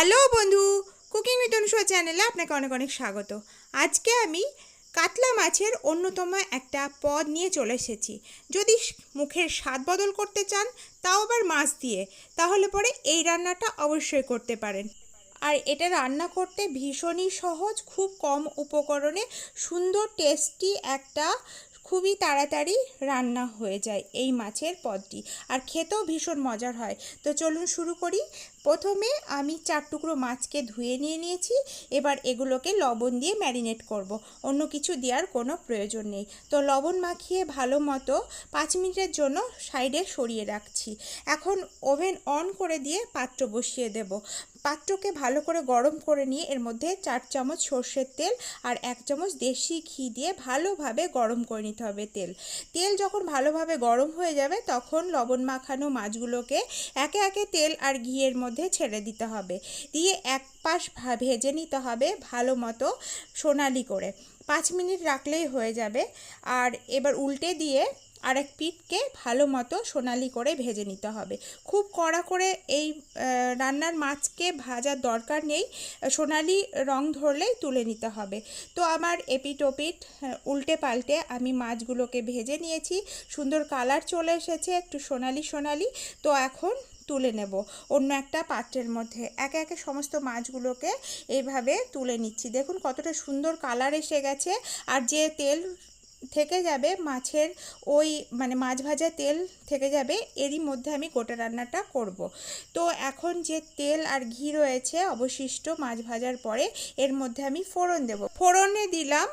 Hello বন্ধু, cooking with Anusha চ্যানেলে আপনাকে অনেক অনেক স্বাগত। আজকে আমি কাতলা মাছের অন্যতম একটা পদ নিয়ে চলে এসেছি। যদি মুখের স্বাদ বদল করতে চান, তাও আবার মাছ দিয়ে, তাহলে পরে এই রান্নাটা অবশ্যই করতে পারেন। আর এটা রান্না করতে ভীষণই সহজ, খুব কম উপকরণে সুন্দর, টেস্টি একটা, খুবই তাড়াতাড়ি রান্না হয়ে যায় এই মাছের পদটি। আর খেতেও ভীষণ মজার হয়। তো চলুন শুরু করি। প্রথমে আমি চার টুকরো মাছকে ধুয়ে নিয়ে নিয়েছি, এবার এগুলোকে লবণ দিয়ে ম্যারিনেট করব। অন্য কিছু দেওয়ার কোনো প্রয়োজন নেই। তো লবণ মাখিয়ে ভালো মতো পাঁচ মিনিটের জন্য সাইডে সরিয়ে রাখছি। এখন ওভেন অন করে দিয়ে পাত্র বসিয়ে দেব। পাত্রকে ভালো করে গরম করে নিয়ে এর মধ্যে চার চামচ সর্ষের তেল আর এক চামচ দেশি ঘি দিয়ে ভালোভাবে গরম করে নিতে হবে তেল। তেল যখন ভালোভাবে গরম হয়ে যাবে, তখন লবণ মাখানো মাছগুলোকে একে একে তেল আর ঘিয়ের মধ্যে ছেড়ে দিতে হবে। দিয়ে এক পাশ ভেজে নিতে হবে ভালো মতো সোনালি করে। পাঁচ মিনিট রাখলেই হয়ে যাবে। আর এবার উল্টে দিয়ে আর এক পিঠকে ভালো মতো সোনালি করে ভেজে নিতে হবে। খুব কড়া করে এই রান্নার মাছকে ভাজার দরকার নেই। সোনালি রং ধরলেই তুলে নিতে হবে। তো আমার এপিট ওপিট আহ, উল্টে পাল্টে আমি মাছগুলোকে ভেজে নিয়েছি। সুন্দর কালার চলে এসেছে একটু সোনালি সোনালি। তো এখন তুলে নেব। অন্য একটা পাত্রের মধ্যে। একে একে সমস্ত মাছগুলোকে এইভাবে তুলে নিচ্ছি। দেখুন কতটা সুন্দর কালার এসে গেছে। আর যে তেল থেকে যাবে মাছের ওই মানে মাছ ভাজা তেল থেকে যাবে, এরই মধ্যে আমি গোটা রান্নাটা করব। তো এখন যে তেল আর ঘি রয়েছে অবশিষ্ট মাছ ভাজার পরে, এর মধ্যে আমি ফোড়ন দেব। ফোড়নে দিলাম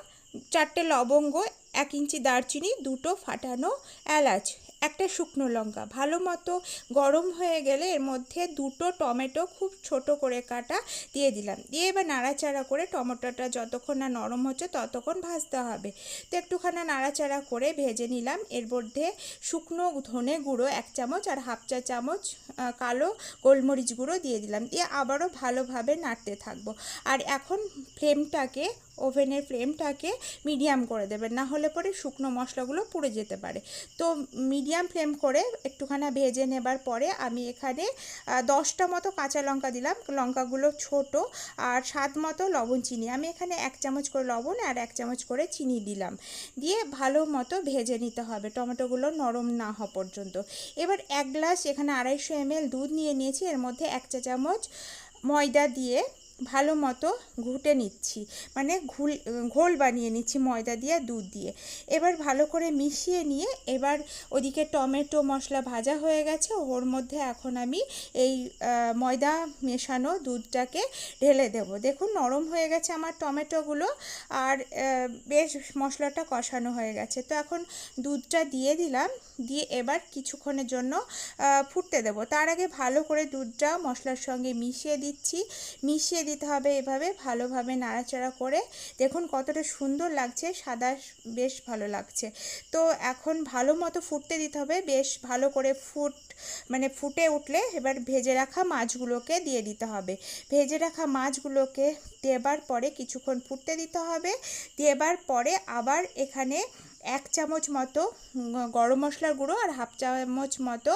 চারটে লবঙ্গ, এক ইঞ্চি দারচিনি, দুটো ফাটানো এলাচ। একটা শুকনো লঙ্কা। ভালো মতো গরম হয়ে গেলে এর মধ্যে দুটো টমেটো খুব ছোট করে কাটা দিয়ে দিলাম। দিয়ে এবার নাড়াচাড়া করে টমেটোটা যতক্ষণ না নরম হচ্ছে ততক্ষণ ভাজতে হবে। তো একটুখানি নাড়াচাড়া করে ভেজে নিলাম। এর মধ্যে শুকনো ধনে গুঁড়ো এক চামচ আর হাফ চা চামচ কালো গোলমরিচ গুঁড়ো দিয়ে দিলাম। দিয়ে আবারও ভালোভাবে নাড়তে থাকব। আর এখন ফ্লেমটাকে ওভেনের ফ্লেমটাকে মিডিয়াম করে দেবেন, না হলে পরে শুকনো মশলাগুলো পুড়ে যেতে পারে। তো মিডিয়াম ফ্লেম করে একটুখানি ভেজে নেবার পরে আমি এখানে দশটা মতো কাঁচা লঙ্কা দিলাম। লঙ্কাগুলো ছোট আর স্বাদ মতো লবণ চিনি। আমি এখানে এক চামচ করে লবণ আর এক চামচ করে চিনি দিলাম। দিয়ে ভালো মতো ভেজে নিতে হবে, টমেটোগুলো নরম না হওয়া পর্যন্ত। এবার এক গ্লাস এখানে আড়াইশো এমএল দুধ নিয়ে নিয়েছি। এর মধ্যে এক চা চামচ ময়দা দিয়ে ভালো মতো ঘুটে নিচ্ছি। মানে ঘুল, ঘোল বানিয়ে নিচ্ছি ময়দা দিয়ে, দুধ দিয়ে। এবার ভালো করে মিশিয়ে নিয়ে এবার ওদিকে টমেটো মশলা ভাজা হয়ে গেছে। ওর মধ্যে এখন আমি এই ময়দা মেশানো দুধটাকে ঢেলে দেব। দেখুন নরম হয়ে গেছে আমার টমেটোগুলো আর বেশ মশলাটা কষানো হয়ে গেছে। তো এখন দুধটা দিয়ে দিলাম। দিয়ে এবার কিছুক্ষণের জন্য ফুটতে দেবো। তার আগে ভালো করে দুধটা মশলার সঙ্গে মিশিয়ে দিচ্ছি। মিশিয়ে দিতে হবে এভাবে ভালোভাবে নাড়াচাড়া করে। দেখুন কতটা সুন্দর লাগছে, সাদা বেশ ভালো লাগছে। তো এখন ভালো মতো ফুটতে দিতে হবে, বেশ ভালো করে ফুট মানে ফুটে উঠলে এবার ভেজে রাখা মাছগুলোকে দিয়ে দিতে হবে। ভেজে রাখা মাছগুলোকে দেবার পরে কিছুক্ষণ ফুটতে দিতে হবে। দেবার পরে আবার এখানে এক চামচ মতো গরম মশলার গুঁড়ো আর হাফ চামচ মতো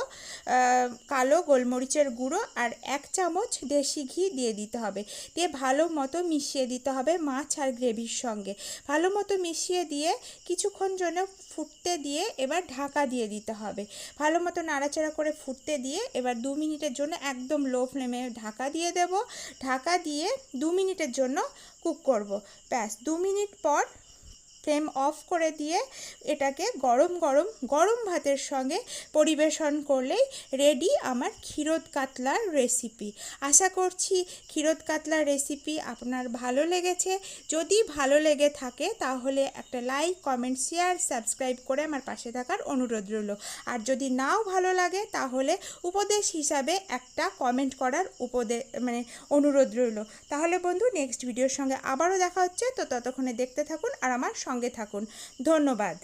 কালো গোলমরিচের গুঁড়ো আর এক চামচ দেশি ঘি দিয়ে দিতে হবে। দিয়ে ভালো মতো মিশিয়ে দিতে হবে মাছ আর গ্রেভির সঙ্গে। ভালো মতো মিশিয়ে দিয়ে কিছুক্ষণ জন্য ফুটতে দিয়ে এবার ঢাকা দিয়ে দিতে হবে। ভালো মতো নাড়াচাড়া করে ফুটতে দিয়ে এবার দু মিনিটের জন্য একদম লো ফ্লেমে ঢাকা দিয়ে দেব। ঢাকা দিয়ে দু মিনিটের জন্য কুক করব। ব্যাস, দু মিনিট পর ফ্লেম অফ করে দিয়ে এটাকে গরম গরম গরম ভাতের সঙ্গে পরিবেশন করলেই রেডি আমার ক্ষীরোদ কাতলার রেসিপি আশা করছি ক্ষীরোদ কাতলার রেসিপি আপনার ভালো লেগেছে। যদি ভালো লেগে থাকে তাহলে একটা লাইক কমেন্ট শেয়ার সাবস্ক্রাইব করে আমার পাশে থাকার অনুরোধ রইল। আর যদি নাও ভালো লাগে তাহলে উপদেশ হিসাবে একটা কমেন্ট করার উপদে মানে অনুরোধ রইল। তাহলে বন্ধু নেক্সট ভিডিওর সঙ্গে আবারও দেখা হচ্ছে। তো ততক্ষণে দেখতে থাকুন আর আমার সঙ্গে থাকুন। ধন্যবাদ।